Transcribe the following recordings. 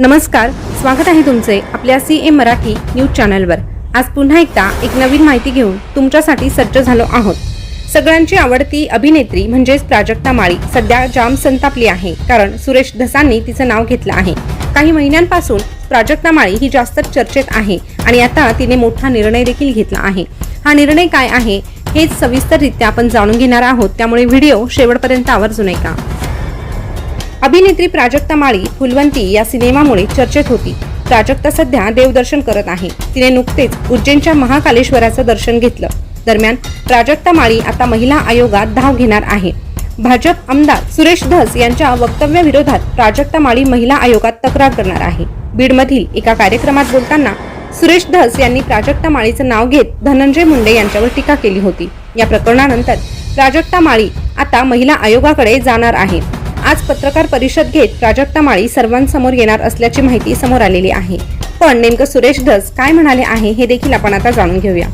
नमस्कार स्वागत आहे तुमचे आपल्या सी ए मराठी न्यूज चॅनलवर. आज पुन्हा एकदा एक नवीन माहिती घेऊन तुमच्यासाठी सज्ज झालो आहोत. सगळ्यांची आवडती अभिनेत्री म्हणजेच प्राजक्ता माळी सध्या जाम संतापली आहे कारण सुरेश धसांनी तिचं नाव घेतलं आहे. काही महिन्यांपासून प्राजक्ता माळी ही जास्त चर्चेत आहे आणि आता तिने मोठा निर्णय देखील घेतला आहे. हा निर्णय काय आहे हेच सविस्तररित्या आपण जाणून घेणार आहोत. त्यामुळे व्हिडिओ शेवटपर्यंत आवर्जून ऐका. अभिनेत्री प्राजक्ता माळी फुलवंती या सिनेमामुळे चर्चेत होती. प्राजक्ता सध्या देवदर्शन करत आहे. तिने नुकतेच उज्जैनच्या महाकालेश्वराचं दर्शन घेतलं. दरम्यान प्राजक्ता माळी आता महिला आयोगात धाव घेणार आहे. भाजप आमदार सुरेश धस यांच्या वक्तव्याविरोधात प्राजक्ता माळी महिला आयोगात तक्रार करणार आहे. बीडमधील एका कार्यक्रमात बोलताना सुरेश धस यांनी प्राजक्ता माळीचं नाव घेत धनंजय मुंडे यांच्यावर टीका केली होती. या प्रकरणानंतर प्राजक्ता माळी आता महिला आयोगाकडे जाणार आहे. आज पत्रकार परिषद घेत प्राजक्ता माळी सर्वांसमोर येणार असल्याची माहिती समोर आलेली आहे. पण नेमकं सुरेश धस काय म्हणाले आहे हे देखील आपण आता जाणून घेऊया.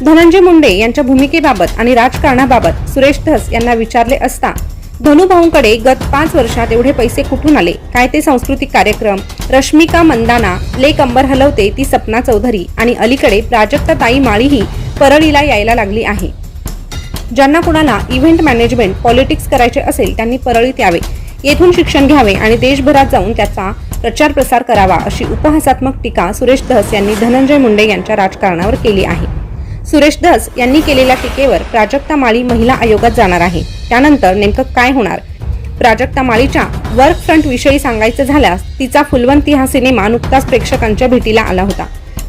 धनंजय मुंडे यांच्या भूमिकेबाबत आणि राजकारणाबाबत सुरेश धस यांना विचारले असता धनुभाऊंकडे गत पाच वर्षात एवढे पैसे कुठून आले? काय ते सांस्कृतिक कार्यक्रम? रश्मिका मंदाना ले अंबर हलवते ती सपना चौधरी आणि अलीकडे प्राजक्ता ताई माळीही परळीला यायला लागली आहे. ज्यांना कुणाला इव्हेंट मॅनेजमेंट पॉलिटिक्स करायचे असेल त्यांनी परळीत यावे. येथून शिक्षण घ्यावे आणि देशभरात जाऊन त्याचा प्रचार प्रसार करावा अशी उपहासात्मक टीका सुरेश धस यांनी धनंजय मुंडे यांच्या राजकारणावर केली आहे. सुरेश धस यांनी केलेल्या टीकेवर प्राजक्ता माळी महिला आयोगात जाणार आहे. त्यानंतर नेमकं काय होणार? प्राजक्ता माळीच्या वर्क फ्रंट विषयी सांगायचं झाल्यास तिचा फुलवंती हा सिनेमा नुकताच प्रेक्षकांच्या भेटीला आला होता.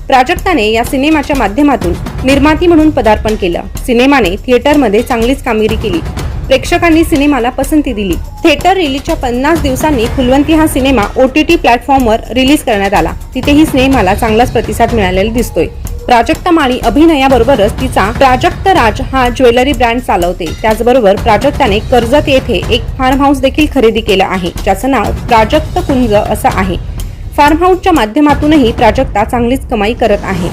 प्राजक्ताने या सिनेमाच्या माध्यमातून निर्माती म्हणून पदार्पण केलं. सिनेमाने थिएटरमध्ये चांगलीच कामगिरी केली. प्रेक्षकांनी सिनेमाला पसंती दिली. थिएटर रिलीजच्या पन्नास दिवसांनी फुलवंती हा सिनेमा ओ टी टी प्लॅटफॉर्मवर रिलीज करण्यात आला. तिथेही सिनेमाला चांगलाच प्रतिसाद मिळालेला दिसतोय. प्राजक्ता माळी अभिनयाबरोबरच तिचा प्राजक्त राज हा ज्वेलरी ब्रँड चालवते. त्याचबरोबर प्राजक्ताने कर्जत येथे एक फार्म हाऊस देखील खरेदी केलं आहे ज्याचं नाव प्राजक्त कुंज असं आहे. फार्म हाऊसच्या माध्यमातूनही प्राजक्ता चांगलीच कमाई करत आहे.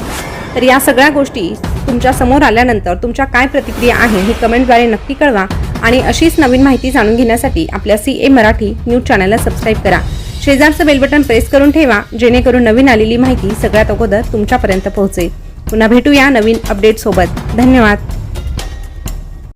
तर या सगळ्या गोष्टी तुमच्यासमोर आल्यानंतर तुमच्या काय प्रतिक्रिया आहे हे कमेंटद्वारे नक्की कळवा आणि अशीच नवीन माहिती जाणून घेण्यासाठी आपल्या सी ए मराठी न्यूज चॅनलला सबस्क्राईब करा. शेजारचं बेलबटन प्रेस करून ठेवा जेणेकरून नवीन आलेली माहिती सगळ्यात अगोदर तुमच्यापर्यंत पोहोचेल. पुन्हा भेटूया नवीन अपडेटसोबत. धन्यवाद.